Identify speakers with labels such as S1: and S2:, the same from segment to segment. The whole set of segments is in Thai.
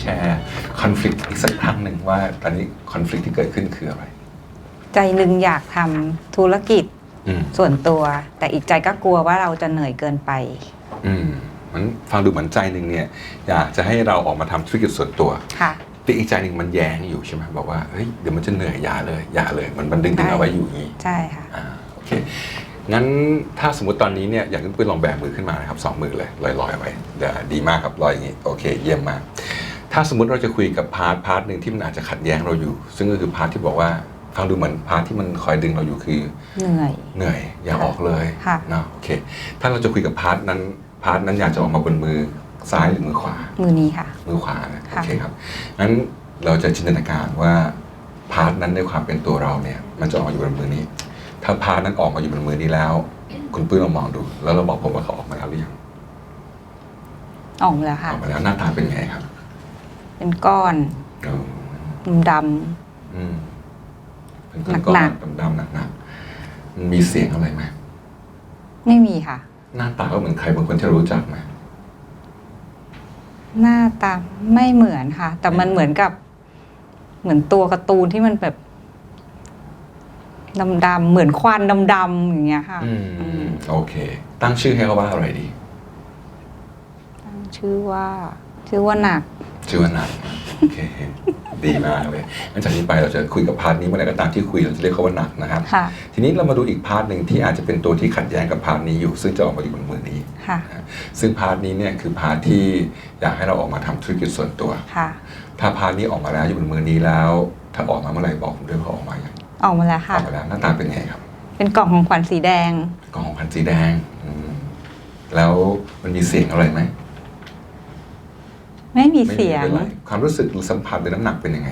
S1: แชร์คอน FLICT อีกสักครั้งหนึ่งว่าตอนนี้คอน FLICT ที่เกิดขึ้นคืออะไร
S2: ใจหนึ่งอยากทำธุรกิจ
S1: อืม
S2: ส่วนตัว แต่อีกใจก็กลัวว่าเราจะเหนื่อยเกินไป
S1: อืมมันฟังดูเหมือนใจหนึ่งเนี่ย อยากจะให้เราออกมาทำธุรกิจส่วนตัว
S2: ค่ะ
S1: แต่อีกใจหนึ่งมันแย้งอยู่ใช่ไหมบอกว่าเฮ้ยเดี๋ยวมันจะเหนื่อยอย่าเลยอย่าเลย มันมันดึงดึงเอาไว้อยู่อย่างนี้
S2: ใช่ค่ะ
S1: อ่าโอเค งั้นถ้าสมมติตอนนี้เนี่ยอยากให้ปุ้ยลองแบมือขึ้นมานะครับสองมือเลยลอยๆไว้เดี๋ยวดีมากครับลอยอย่างนี้ โอเค เยี่ยมมาก ถ้าสมมติเราจะคุยกับพาร์ทพาร์ทหนึ่งที่มันอาจจะขัดแย้งเราอยู่ ซึ่งก็คือพาร์ทที่บอกว่าฟังดูเหมือนพาร์ทที่มันคอยดึงเราอยู่คือ
S2: เหนื่อย
S1: เหนื่อยอย่าออกเลย
S2: ค่ะ
S1: เนาะโอเค ถ้าเราจะคุยกับพาร์ทนั้นพาร์ทนั้นอยากจะออกมาบนมือซ้ายหรือมือขวา
S2: มือนี้ค่ะ
S1: มือขวานะโอ
S2: ค่ะ
S1: เคครับงั้นเราจะจินตนาการว่าพาร์ทนั้นในความเป็นตัวเราเนี่ย มันจะออกมาอยู่บนมือนี้ ถ้าพาร์ทนั้นออกมาอยู่บนมือนี้แล้ว คุณปุ้ยลองมองดู แล้วเราบอกผมว่าเขาออกมาแล้วหรือยัง
S2: ออกมาแล้ว
S1: อ
S2: ค่ะ
S1: อกมาแล้วหน้าตาเป็นไงครับ
S2: เป็นก้อน
S1: เออ
S2: ด
S1: อืมเป็นก้อน
S2: หนัก
S1: ๆดำๆหนักๆมันมีเสียงอะไรไหมำ
S2: ไม่มีค่ะ
S1: หน้าตาก็เหมือนใครบางคนที่เรารู้จักไหม
S2: หน้าตาไม่เหมือนค่ะ แต่มันเหมือนกับ เหมือนตัวการ์ตูนที่มันแบบดำๆเหมือนควันดำๆอย่างเงี้ยค่ะ
S1: อืม
S2: อืม
S1: โอเค ตั้งชื่อให้เขาว่าอะไรดี
S2: ตั้งชื่อว่า ชื่อว่าหนัก
S1: ชื่อว่าหนักโอเคดีมากเลยงั้นจากนี้ไปเราจะคุยกับพาร์ทนี้เมื่อไหร่ก็ตามที่คุยเราจะเรียกเขาว่าหนักนะครับ
S2: ค่ะ
S1: ทีนี้เรามาดูอีกพาร์ทหนึ่งที่อาจจะเป็นตัวที่ขัดแย้งกับพาร์ทนี้อยู่ ซึ่งจะออกมาอยู่บนมือนี้
S2: ค่ะ
S1: นะซึ่งพาร์ทนี้เนี่ยคือพาร์ทที่อยากให้เราออกมาทำธุรกิจส่วนตัว
S2: ค่ะ
S1: ถ้าพาร์ทนี้ออกมาแล้วอยู่บนมือนี้แล้ว ถ้าออกมาเมื่อไหร่บอกผมด้วยเขาออกมาอย่าง
S2: ออกมาแล้ว
S1: อ
S2: ค่ะ
S1: อกมาแล้วหน้าตาเป็นไงครับ
S2: เป็นกล่องของขวัญสีแดง
S1: กล่องของพันสีแดงอืมแล้วมันมีเสียงอะไรไหม
S2: ไม่มี
S1: ไม่
S2: เสียง
S1: ป็นไรความรู้สึกหรือสัมผัสหรือน้ำหนักเป็นยังไง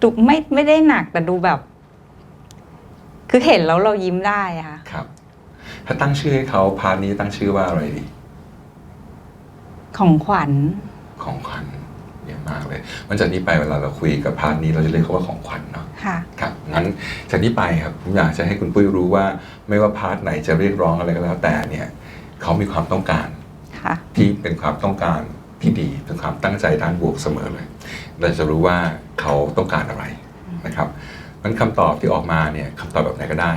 S2: ดูไม่ไม่ได้หนักแต่ดูแบบ คือเห็นแล้วเรายิ้มได้อะค่ะ
S1: ครับ ถ้าตั้งชื่อให้เขาพาร์ทนี้ตั้งชื่อว่าอะไรดี
S2: ของขวัญ
S1: ของขวัญเยี่ยมมากเลยมันจากนี้ไปเวลาเราคุยกับพาร์ทนี้เราจะเรียกเขาว่าของขวัญเนาะ
S2: ค่ะ
S1: ครับงั้นจากนี้ไปครับผมอยากจะให้คุณปุ้ยรู้ว่า ไม่ว่าพาร์ทไหนจะเรียกร้องอะไรก็แล้วแต่เนี่ย เขามีความต้องการ
S2: ค่ะ
S1: ที่เป็นความต้องการที่ดีเป็นความตั้งใจด้านบวกเสมอเลย เราจะรู้ว่าเขาต้องการอะไรนะครับมันคำตอบที่ออกมาเนี่ยคำตอบแบบไหนก็ได้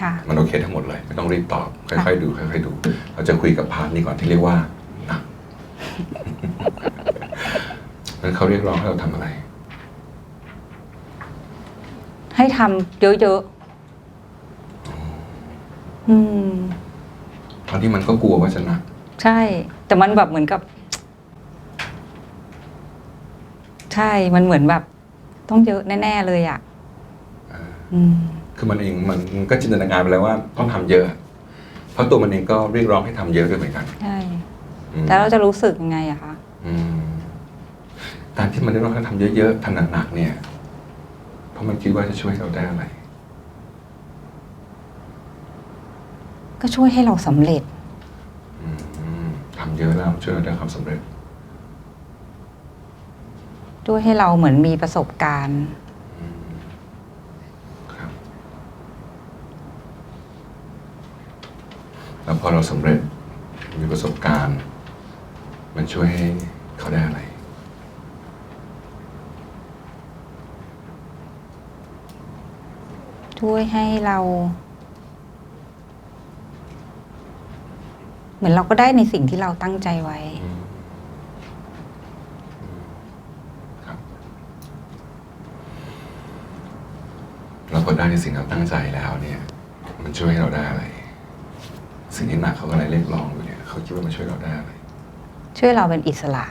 S2: ค่ะ
S1: มันโอเคทั้งหมดเลยไม่ต้องรีบตอบค่อยๆดูค่อยๆดู เราจะคุยกับพาร์ทนี้ก่อนที่เรียกว่าหนักมันเขาเรียกร้องให้เราทำอะไร
S2: ให้ทำเยอะๆอืม
S1: ตอนที่มันก็กลัวว่าจะหนัก
S2: ใช่ แต่มันแบบเหมือนกับ ใช่มันเหมือนแบบ ต้องเยอะแน่ๆเลยอะอืม
S1: คือมันเองมันมันก็จินตนาการไปแล้วว่าต้องทำเยอะ เพราะตัวมันเองก็เรียกร้องให้ทำเยอะด้วยเหมือนกัน
S2: ใช่
S1: อืม
S2: แล้วเราจะรู้สึกยังไงอะคะ
S1: อืมการที่มันเรียกร้องให้ทำเยอะๆทำหนักๆเนี่ย เพราะมันคิดว่าจะช่วยเราได้อะไร
S2: ก็ช่วยให้เราสำเร็จ
S1: อืม ทำเยอะแล้วช่วยเราได้ความสำเร็จ
S2: ช่วยให้เราเหมือนมีประสบการณ์
S1: ครับ แล้วพอเราสำเร็จมีประสบการณ์ มันช่วยให้เขาได้อะไร
S2: ช่วยให้เรา เหมือนเราก็ได้ในสิ่งที่เราตั้งใจไว้
S1: ครับแล้วพอได้ในสิ่งที่เราตั้งใจแล้วเนี่ย มันช่วยให้เราได้อะไร สิ่งที่หนักเขาก็เลยเรียกร้องอยู่เนี่ยเขาคิดว่ามันช่วยเราได้อะไร
S2: ช่วยเราเป็นอิสระ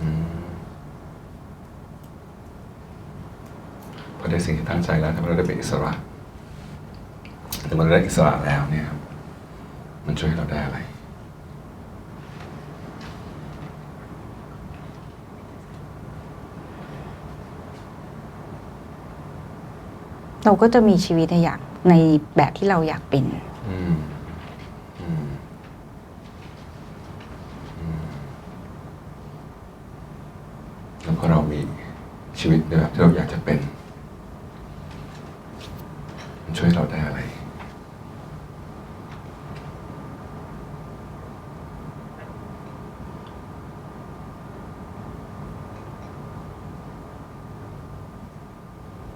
S1: อืมพอได้สิ่งที่ตั้งใจแล้วทำให้เราได้เป็นอิสระแต่มันได้อิสระแล้วเนี่ยครับมันช่วยให้เราได้อะไร
S2: เราก็จะมีชีวิตในอยากในแบบที่เราอยากเป็น
S1: อืมอืมอืมแล้วพอเรามีชีวิตในแบบที่เราอยากจะเป็น มันช่วยเราได้อะไร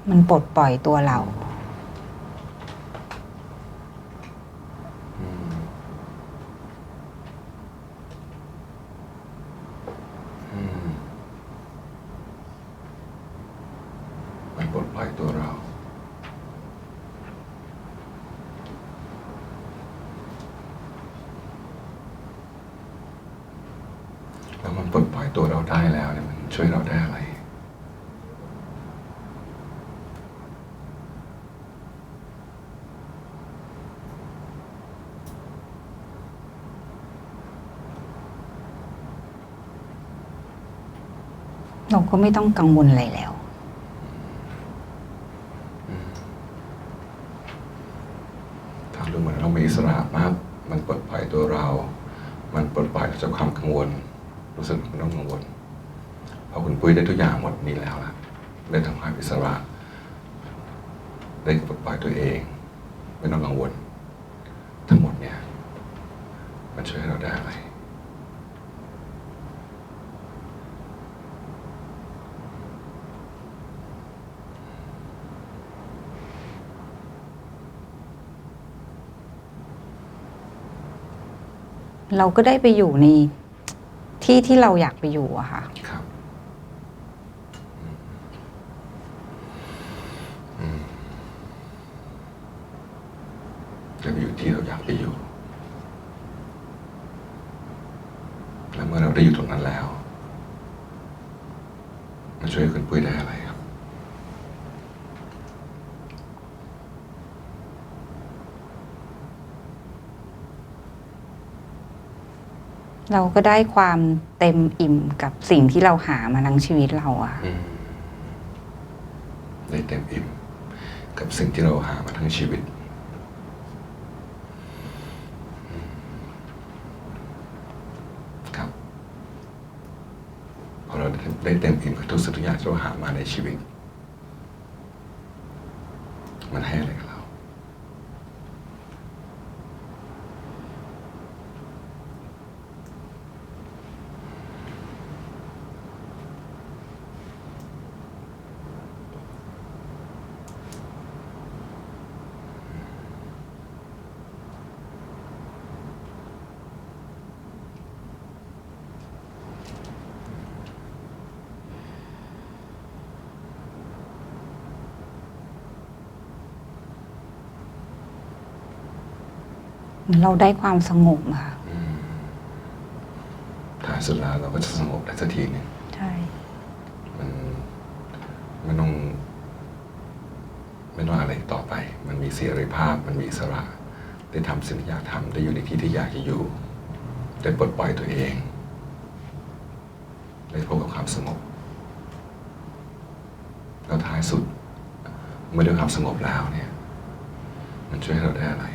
S2: ม มัน ปลดปล่อยตัวเรา
S1: มันปลดปล่อยตัวเรา แล้วมันปลดปล่อยตัวเราได้แล้วเนี่ยมันช่วยเราได้อะไร
S2: เราก็ไม่ต้องกังวลอะไรแล้ว
S1: ถ้ารู้เหมือนเรามีอิสระมาก มันปลดปล่อยตัวเรา มันปลดปล่อยจากความกังวล รู้สึกไม่ต้องกังวล เพราะคุณปุ้ยได้ทุกอย่างหมดนี้แล้วล่ะ ได้ทำความอิสระ ได้ปลดปล่อยตัวเอง ไม่ต้องกังวล ทั้งหมดเนี่ย มันช่วยให้เราได้อะไร
S2: เราก็ได้ไปอยู่ในที่ที่เราอยากไปอยู่อะค่ะ
S1: ครับอืมจะไปอยู่ที่เราอยากไปอยู่ แล้วเมื่อเราได้อยู่ตรงนั้นแล้ว มันช่วยคุณปุ้ยได้อะไรครับ
S2: เราก็ได้ความเต็มอิ่มกับสิ่งที่เราหามาทั้งชีวิตเราอะ
S1: อืมได้เต็มอิ่มกับสิ่งที่เราหามาทั้งชีวิต ครับพอเราได้เต็มอิ่มกับทุกสิ่งทุกอย่างที่เราหามาในชีวิต มันให้อะไรกับ เรา
S2: เราได้ความสงบอะค่ะ
S1: อืมท้ายสุดแล้วเราก็จะสงบได้สักทีหนึ่ง
S2: ใช่
S1: มันไม่ต้องไม่ต้องอะไรต่อไป มันมีเสรีภาพ มันมีอิสระ ได้ทำสิ่งที่อยากทำได้อยู่ในที่ที่อยากจะอยู่ ได้ปลดปล่อยตัวเอง ได้พบกับความสงบ แล้วท้ายสุด เมื่อได้ความสงบแล้วเนี่ย มันช่วยให้เราได้อะไร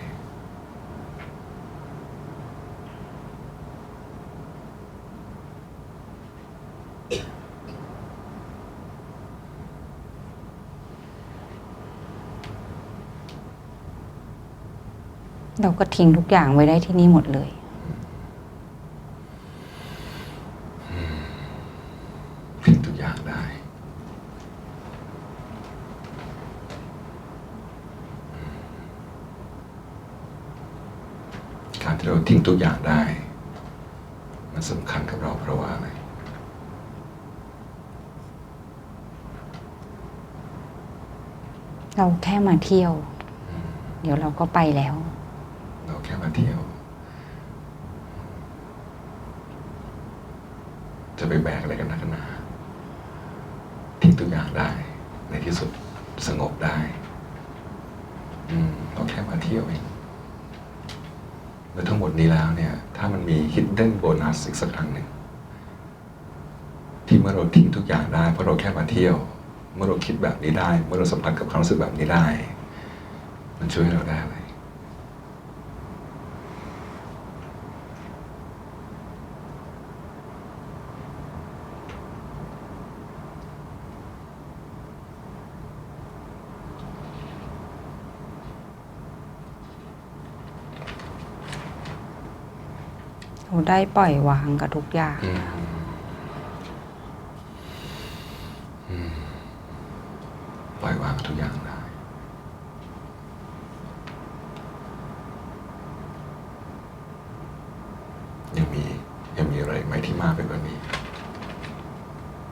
S2: เราก็ทิ้งทุกอย่างไว้ได้ที่นี่หมดเลย
S1: ทิ้งทุกอย่างได้ การที่เราทิ้งทุกอย่างได้ มันสำคัญกับเราเพราะว่าอะไร
S2: เราแค่มาเที่ยว เดี๋ยวเราก็ไปแล้ว
S1: เที่ยว จะไปแบกอะไรกันนักนหนาทิ้งทุกอย่างได้ ในที่สุดสงบได้ อืมเราแค่มาเที่ยวเองแล้วทั้งหมดนี้แล้วเนี่ย ถ้ามันมี hidden bonus อีกสักครั้งหนึ่งที่เมื่อเราทิ้งทุกอย่างได้เพราะเราแค่มาเที่ยว เมื่อเราคิดแบบนี้ได้ เมื่อเราสัมผัสกับความรู้สึกแบบนี้ได้ มันช่วยเราไดู้ได้
S2: ปล่อยวางกับทุกอย่าง
S1: ปล่อยวางทุกอย่างได้ ยังมียังมีอะไรไหมที่มากไปกว่านี้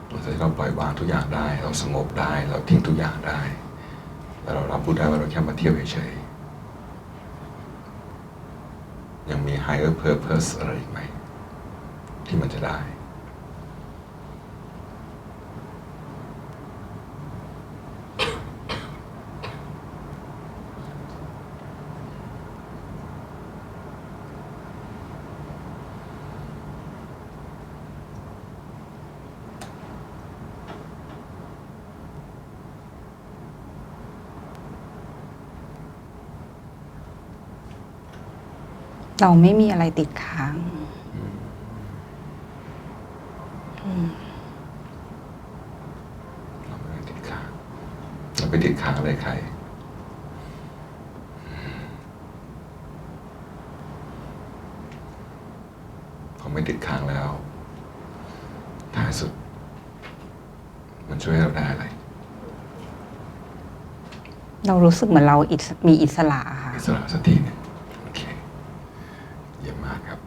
S1: หลัจาเราปล่อยวางทุกอย่างได้ เราสงบได้ เราทิ้งทุกอย่างได้ แต่เรารับรู้ได้ว่าเราแค่มาเที่ยวเฉย higher purpose อะไรอีกไหม ที่มันจะได้
S2: เราไม่มีอะไรติดค้าง
S1: เราไม่ได้ติดค้างเราไปติดค้างอะไรใครพอไม่ติดค้างแล้วท้ายสุด มันช่วยให้เราได้อะไร
S2: เรารู้สึกเหมือนเราอิสมีอิสระอะค่ะ
S1: อิสระสักทีหนึงโอเค เยี่ยมมากครับ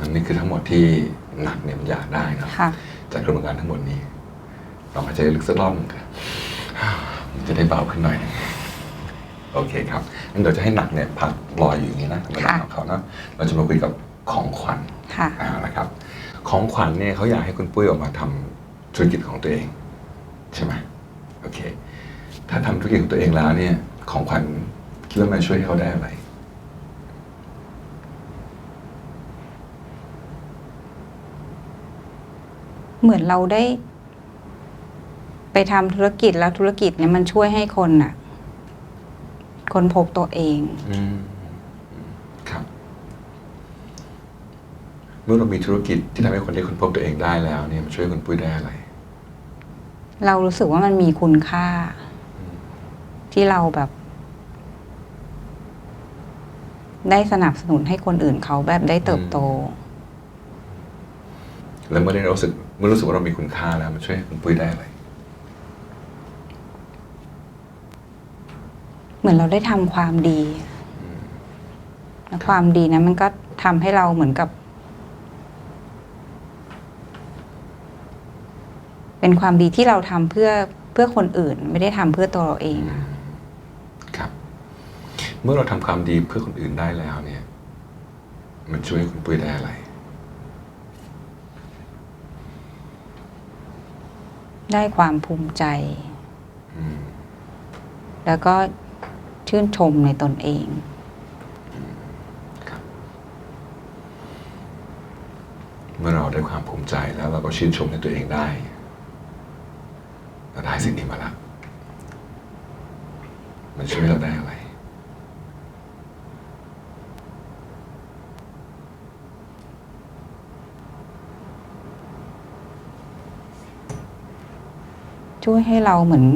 S1: มันนี่คือทั้งหมดที่หนักเนี่ยมันอยากได้เนอะ
S2: ค่ะ
S1: จากกระบวนการทั้งหมดนี้ลองหายใจลึกสักรอบหนึงครับมันจะได้เบาขึ้นหน่อยหนึงโอเคครับงั้นเดี๋ยวจะให้หนักเนี่ยพักลอยอยู่อย่างนี้นะธรรมดา
S2: ค่ะ
S1: ของเขาเนอะเราจะมาคุยกับของขวัญ
S2: ค่ะ
S1: เอาละครับ ของขวัญเนี่ยเขาอยากให้คุณปุ้ยออกมาทำธุรกิจของตัวเอง ใช่ไหมโอเค ถ้าทำธุรกิจของตัวเองแล้วเนี่ย ของขวัญคิดว่ามันช่วยให้เขาได้อะไร
S2: เหมือนเราได้ ไปทำธุรกิจแล้วธุรกิจเนี่ยมันช่วยให้คนน่ะคนพบตัวเอง
S1: อืมครับ เมื่อเรามีธุรกิจที่ทำให้คนได้ค้นพบตัวเองได้แล้วเนี่ยมันช่วยคุณปุ้ยได้อะไร
S2: เรารู้สึกว่ามันมีคุณค่า ที่เราแบบ ได้สนับสนุนให้คนอื่นเขาแบบได้เติบโต
S1: แล้วเมื่อได้รู้สึก เมื่อรู้สึกว่าเรามีคุณค่าแล้วมันช่วยให้คุณปุ้ยได้อะไร
S2: เหมือนเราได้ทำความดีแล้วความดีนะมันก็ทำให้เราเหมือนกับ เป็นความดีที่เราทำเพื่อเพื่อคนอื่น ไม่ได้ทำเพื่อตัวเราเอง
S1: ครับ เมื่อเราทำความดีเพื่อคนอื่นได้แล้วเนี่ย มันช่วยให้คุณปุ้ยได้อะไร
S2: ได้ความภูมิใจ
S1: อืม
S2: แล้วก็ชื่นชมในตนเอง
S1: ครับเมื่อเราได้ความภูมิใจแล้วเราก็ชื่นชมในตัวเองได้เราได้สิ่งนี้มาแล้วมันช่วยให้เราได้อะไร
S2: ช่วยให้เราเหมือน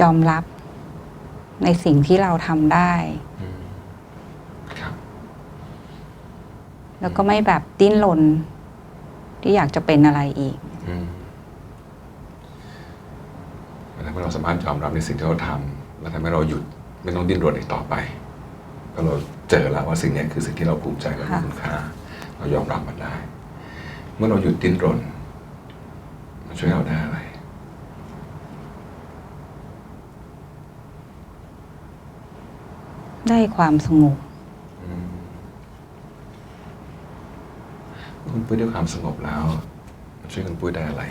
S2: ยอมรับในสิ่งที่เราทำได้
S1: อืมครับ
S2: แล้วก็ไม่แบบดิ้นรนที่อยากจะเป็นอะไรอีก
S1: อืมมันทำให้เราสามารถยอมรับในสิ่งที่เราทำและทำให้เราหยุดไม่ต้องดิ้นรนอีกต่อไป ก็เราเจอแล้วว่าสิ่งนี้คือสิ่งที่เราภูมิใจและมี
S2: ค่ะ
S1: คุณค่า เรายอมรับมันได้ เมื่อเราหยุดดิ้นรน มันช่วยให้เราได้อะไร
S2: ได้ความสงบ
S1: อืมเมื่อคุณปุ้ยได้ความสงบแล้ว มันช่วยคุณปุ้ยได้อะไร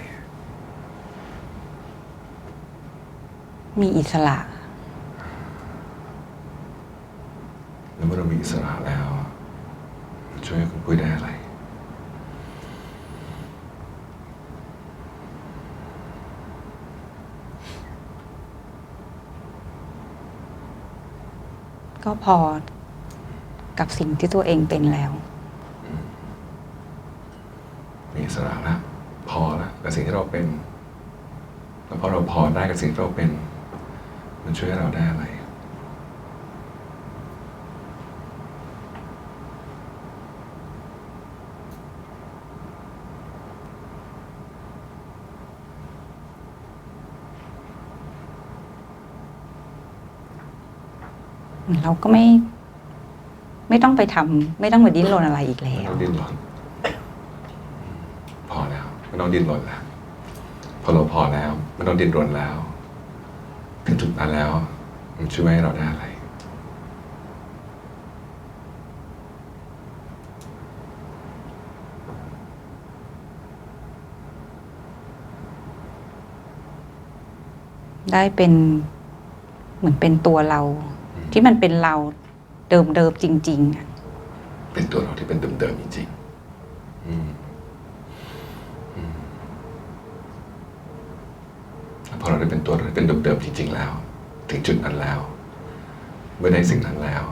S2: มีอิสระ
S1: แล้ว เมื่อเรามีอิสระแล้วมันช่วยให้คุณปุ้ยได้อะไร
S2: ก็พอกับสิ่งที่ตัวเองเป็นแล้ว
S1: มีอิสระแล้วพอแล้วกับสิ่งที่เราเป็น แล้วพอเราพอได้กับสิ่งที่เราเป็น มันช่วยให้เราได้อะไร
S2: เราก็ไม่ ไม่ต้องไปทำไม่ต้องไปดิ้นรนอะไรอีกแล้
S1: ไม่
S2: ว
S1: ต้องดิ้นรนพอแล้วไม่ต้องดิ้นรนแล้วพอเราพอแล้วไม่ต้องดิ้นรนแล้วถึงจุดนั้นแล้ว มันช่วยให้เราได้อะไร
S2: ได้เป็นเหมือนเป็นตัวเรา ที่มันเป็นเราเดิมๆจริงๆอะ
S1: เป็นตัวเราที่เป็นเดิมๆจริงๆอืมอืมแล้วพอเราได้เป็นตัวเราที่เป็นเดิมๆจริงๆแล้ว ถึงจุดนั้นแล้ว เมื่อได้สิ่งนั้นแล้ว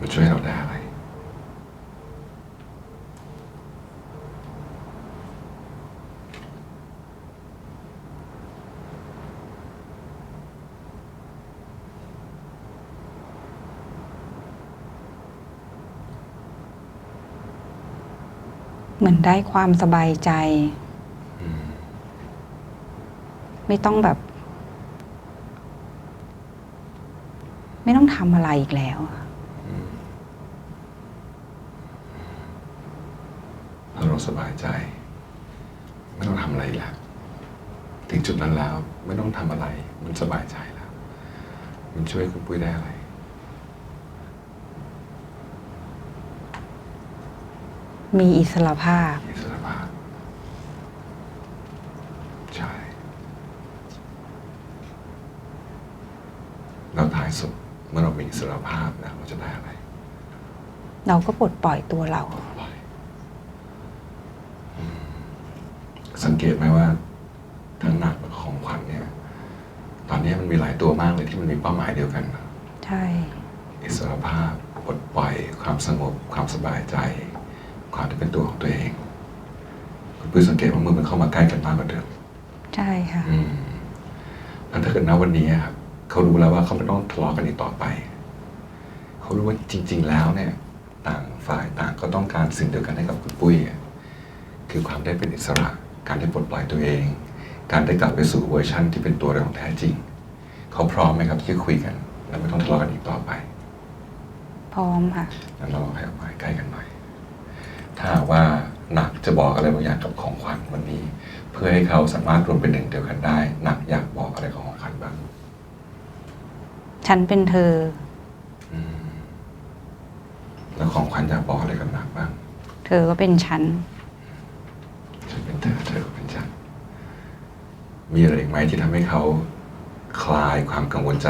S1: มันช่วยเราได้อะไร
S2: เห มือนได้ความสบายใจ
S1: อืม
S2: ไม่ต้องแบบ ไม่ต้องทำอะไรอีกแล้วอะ
S1: ถ้าเราสบายใจ ไม่ต้องทำอะไรอีกแล้ว ถึงจุดนั้นแล้ว ไม่ต้องทำอะไร มันสบายใจแล้ว มันช่วยคุณปุ้ยได้อะไร
S2: มีอิสระภาพ
S1: อิสรภาพ ใช่ แล้วท้ายสุดเมื่อเรามีอิสรภาพแล้วเราจะได้อะไร
S2: เราก็ปลดปล่อยตัวเรา
S1: ปล่อยอืมสังเกตไหมว่าทั้งหนักและของขวัญเนี่ย ตอนนี้มันมีหลายตัวมากเลยที่มันมีเป้าหมายเดียวกันนะ
S2: ใช่
S1: อิสรภาพปลดปล่อยความสงบความสบายใจ ความที่เป็นตัวของตัวเอง คุณปุ้ยสังเกตว่ามือมันเข้ามาใกล้กันมากกว่าเดิม
S2: ใช่ค่ะ
S1: อืมแล้วถ้าเกิดณวันนี้ครับเขารู้แล้วว่าเขาไม่ต้องทะเลาะกันอีกต่อไป เขารู้ว่าจริง ๆ แล้วเนี่ย ต่างฝ่ายต่างก็ต้องการสิ่งเดียวกันให้กับคุณปุ้ยอะคือความได้เป็นอิสระ การได้ปลดปล่อยตัวเอง การได้กลับไปสู่เวอร์ชั่นที่เป็นตัวเราของแท้จริง เขาพร้อมไหมครับที่จะคุยกัน และไม่ต้องทะเลาะกันอีกต่อไป
S2: พร้อมค่ะ
S1: งั้นเราให้ออกมาใกล้กันหน่อย ถ้าหากว่าหนักจะบอกอะไรบางอย่างกับของขวัญวันนี้ เพื่อให้เขาสามารถรวมเป็นหนึ่งเดียวกันได้ หนักอยากบอกอะไรกับของขวัญบ้าง
S2: ฉันเป็นเธอ
S1: อืมแล้วของขวัญอยากบอกอะไรกับหนักบ้าง
S2: เธอก็เป็นฉัน
S1: ฉันเป็นเธอเธอก็เป็นฉัน มีอะไรอีกไหมที่ทำให้เขาคลายความกังวลใจ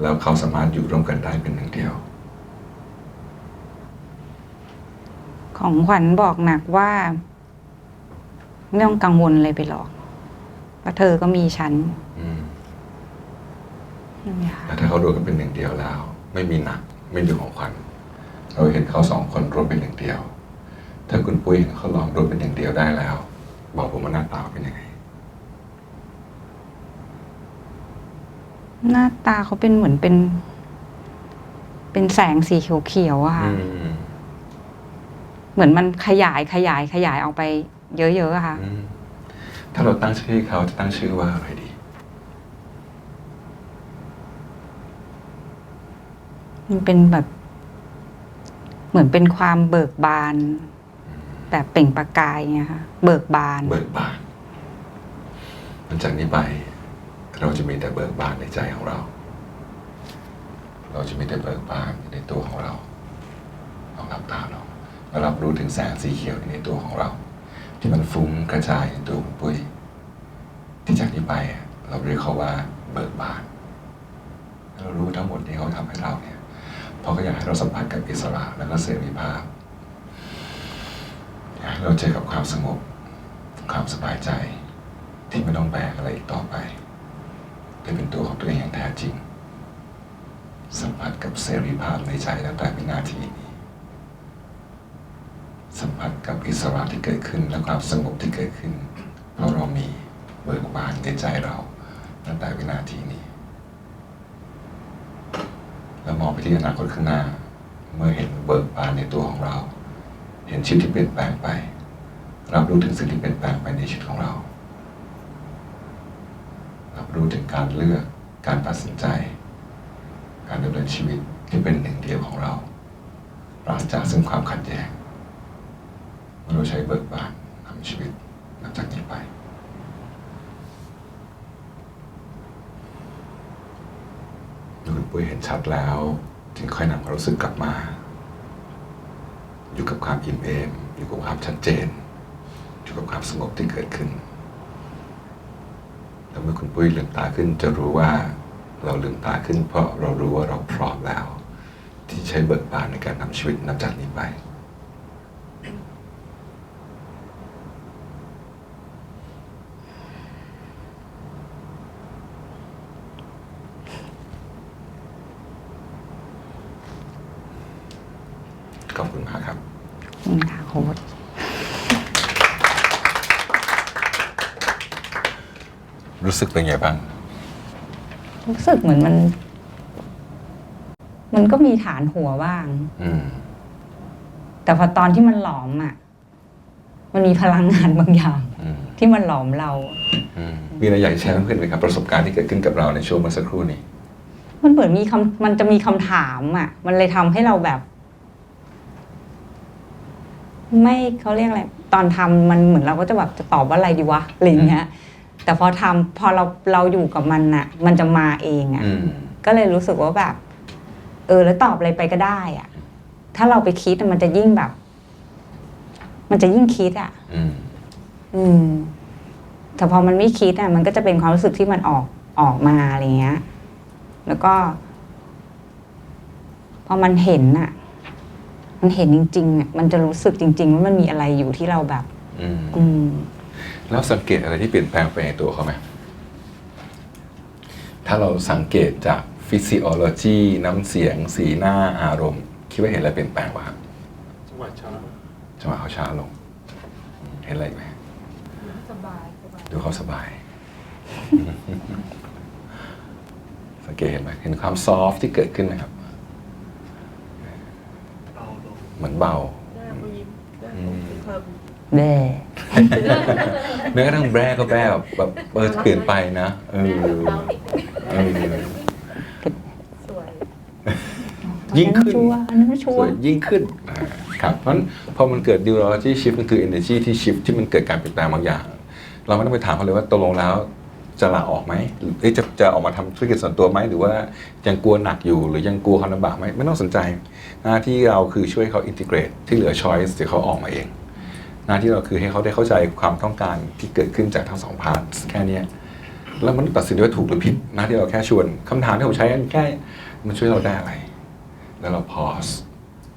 S1: แล้วเขาสามารถอยู่ร่วมกันได้เป็นหนึ่งเดียว
S2: ของขวัญบอกหนักว่า ไม่ต้องกังวลอะไรไปหรอกเพราะเธอก็มีฉัน
S1: อืม
S2: นั่นไงค่ะ
S1: แต่ถ้าเขารวมกันเป็นหนึ่งเดียวแล้ว ไม่มีหนัก ไม่มีของขวัญเราเห็นเขาสองคนรวมเป็นหนึ่งเดียว ถ้าคุณปุ้ยเห็นเขาลองรวมเป็นหนึ่งเดียวได้แล้ว บอกผมว่าหน้าตาเป็นยังไง
S2: หน้าตาเขาเป็นเหมือนเป็น เป็นแสงสีเขียวๆอะค่ะ
S1: อืม
S2: เหมือนมันขยายขยายขยายออกไปเยอะๆอะค่ะ
S1: อืมถ้าเราตั้งชื่อให้เขาจะตั้งชื่อว่าอะไรดี
S2: มันเป็นแบบ เหมือนเป็นความเบิกบาน แบบเปล่งประกายไงคะเบิกบาน
S1: เบิกบานหลังจากนี้ไป เราจะมีแต่เบิกบานในใจของเรา เราจะมีแต่เบิกบานในตัวของเราลองหลับตา เรารับรู้ถึงแสงสีเขียวในตัวของเรา ที่มันฟุ้งกระจายในตัวของปุ้ยที่จากนี้ไปเราเรียกเขาว่าเบิกบานเรารู้ทั้งหมดที่เขาทำให้เราเนี่ยเพราะเขาอยากให้เราสัมผัสกับอิสระและก็เสรีภาพอยากให้เราเจอกับความสงบความสบายใจ ที่ไม่ต้องแบกอะไรอีกต่อไปได้เป็นตัวของตัวเองอย่างแท้จริง สัมผัสกับเสรีภาพในใจตั้งแต่วินาทีนี้ สัมผัสกับอิสระที่เกิดขึ้นและความสงบที่เกิดขึ้น เพราะเรามีเบิกบานในใจเราตั้งแต่วินาทีนี้แล้วมองไปที่อนาคตข้างหน้า เมื่อเห็นเบิกบานในตัวของเรา เห็นชีวิตที่เปลี่ยนแปลงไป รับรู้ถึงสิ่งที่เปลี่ยนแปลงไปในชีวิตของเรา รับรู้ถึงการเลือกการตัดสินใจ การดำเนินชีวิตที่เป็นหนึ่งเดียวของเราปราศจากซึ่งความขัดแย้ง เราใช้เบิกบานนำชีวิตนับจากนี้ไป คุณปุ้ยเห็นชัดแล้วจึงค่อยนำความรู้สึกกลับมา อยู่กับความอิ่มเอม อยู่กับความชัดเจน อยู่กับความสงบที่เกิดขึ้น แล้วเมื่อคุณปุ้ยลืมตาขึ้นจะรู้ว่าเราลืมตาขึ้นเพราะเรารู้ว่าเราพร้อมแล้ว ที่ใช้เบิกบานในการนำชีวิตนับจากนี้ไป ขอบคุณมากครับ
S2: นี่ค่ะโค้ด
S1: รู้ สึกเป็นไงบ้าง
S2: รู้สึกเหมือนมัน มันก็มีฐานหัวบ้าง
S1: อืม
S2: แต่พอตอนที่มันหลอมอะ มันมีพลังงานบางอย่าง
S1: อืม
S2: ที่มันหลอมเรา
S1: อืมมีอะไรอยากจะแชร์เพื่อนๆไหมครับ ประสบการณ์ที่เกิดขึ้นกับเราในช่วงเมื่อสักครู่นี้
S2: มันเหมือนมีคำมันจะมีคำถามอะ มันเลยทำให้เราแบบ ไม่เขาเรียกอะไร ตอนทำมันเหมือนเราก็จะแบบจะตอบว่าอะไรดีวะอะไรอย่างเงี้ย แต่พอทำพอเราเราอยู่กับมันอะ มันจะมาเองอะ
S1: อืม
S2: ก็เลยรู้สึกว่าแบบ เออ แล้วตอบอะไรไปก็ได้อะถ้าเราไปคิดอะมันจะยิ่งแบบ มันจะยิ่งคิดอะ
S1: อืม
S2: อืม แต่พอมันไม่คิดอะ มันก็จะเป็นความรู้สึกที่มันออกออกมาอะไรเงี้ย แล้วก็ พอมันเห็นอะ มันเห็นจริงๆอะมันจะรู้สึกจริง ๆ ว่ามันมีอะไรอยู่ที่เราแบบ
S1: อืม
S2: อืม
S1: แล้วสังเกตอะไรที่เปลี่ยนแปลงไปในตัวเขาไหมถ้าเราสังเกตจากฟิสิโอโลจีน้ำเสียง สีหน้าอารมณ์ คิดว่าเห็นอะไรเปลี่ยนแปลงวะครับ
S3: จังหวะช้า
S1: จังหวะเขาช้าลงอืมเห็นอะไรอีกไหม
S4: สบายสบาย
S1: ดูเขาสบาย สังเกตเห็นไหมเห็นความซอฟที่เกิดขึ้นไหมครับ
S3: เบาลง
S1: เหมือนเบา
S4: หน้าก็ยิ้มหน้าก็เพิ่ม
S2: แด่
S1: แม้กระทั่งแบรก็แบรแบบแบบเออเปลี่ยนไปนะเออ
S4: เราเด็ก
S1: เออ
S4: สวย
S1: ยิ่งขึ้น
S2: อัชัวร์อันนั้นชั
S1: ส
S2: ว
S1: วย
S2: ร์
S1: ยิ่งขึ้นนะครับเพราะฉะนั้นพอมันเกิด neurology shift มันคือ energy ที่ shift ที่มันเกิดการเปลี่ยนแปลงบางอย่าง เราไม่ต้องไปถามเขาเลยว่าตกลงแล้วจะลาออกไหมหรือเอ้ยจะจะออกมาทำธุรกิจส่วนตัวไหมหรือว่ายังกลัวหนักอยู่หรือยังกลัวความลำบากไหมไม่ต้องสนใจ หน้าที่เราคือช่วยเขา integrate ที่เหลือ choice เดี๋ยวเขาออกมาเอง หน้าที่เราคือให้เขาได้เข้าใจความต้องการที่เกิดขึ้นจากทั้งสองพาร์ทแค่นี้แล้วมันตัดสินว่าถูกหรือผิดหน้าที่เราแค่ชวนคำถามที่ผมใช้แค่มันช่วยเราได้อะไร แล้วเรา pause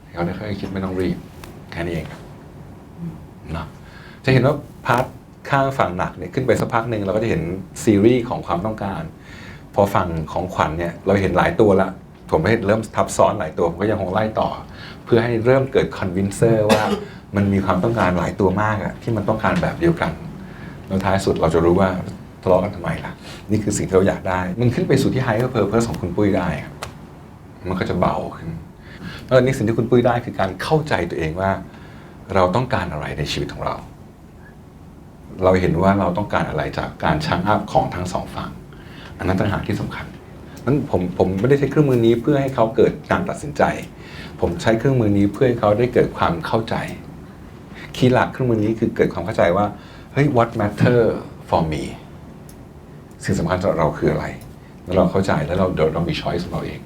S1: ให้เขาได้ค่อยคิดไม่ต้องรีบแค่นี้เองครับนะจะเห็นว่าพาร์ทข้างฝั่งหนักเนี่ยขึ้นไปสักพักหนึ่งเราก็จะเห็นซีรีส์ของความต้องการ พอฝั่งของขวัญเนี่ยเราเห็นหลายตัวละผมไม่เห็นเริ่มทับซ้อนหลายตัวผมก็ยังคงไล่ต่อ เพื่อให้เริ่มเกิดคอนวินเซอร์ว่า มันมีความต้องการหลายตัวมากอะที่มันต้องการแบบเดียวกันแล้วท้ายสุดเราจะรู้ว่าทะเลาะกันทำไมล่ะ นี่คือสิ่งที่เราอยากได้ มันขึ้นไปสู่ที่ higher purpose ของคุณปุ้ยได้ มันก็จะเบาขึ้นแล้วนี่สิ่งที่คุณปุ้ยได้คือการเข้าใจตัวเองว่า เราต้องการอะไรในชีวิตของเรา เราเห็นว่าเราต้องการอะไรจากการชังอัพของทั้งสองฝั่ง อันนั้นต่างหากที่สำคัญนั้นผมผมไม่ได้ใช้เครื่องมือนี้เพื่อให้เขาเกิดการตัดสินใจ ผมใช้เครื่องมือนี้เพื่อให้เขาได้เกิดความเข้าใจ คีย์หลักเครื่องมือนี้คือเกิดความเข้าใจว่าเฮ้ย what matter for me สิ่งสำคัญสำหรับเราคืออะไร แล้วเราเข้าใจแล้วเราเดี๋ยวเรามี choice ของเราเอง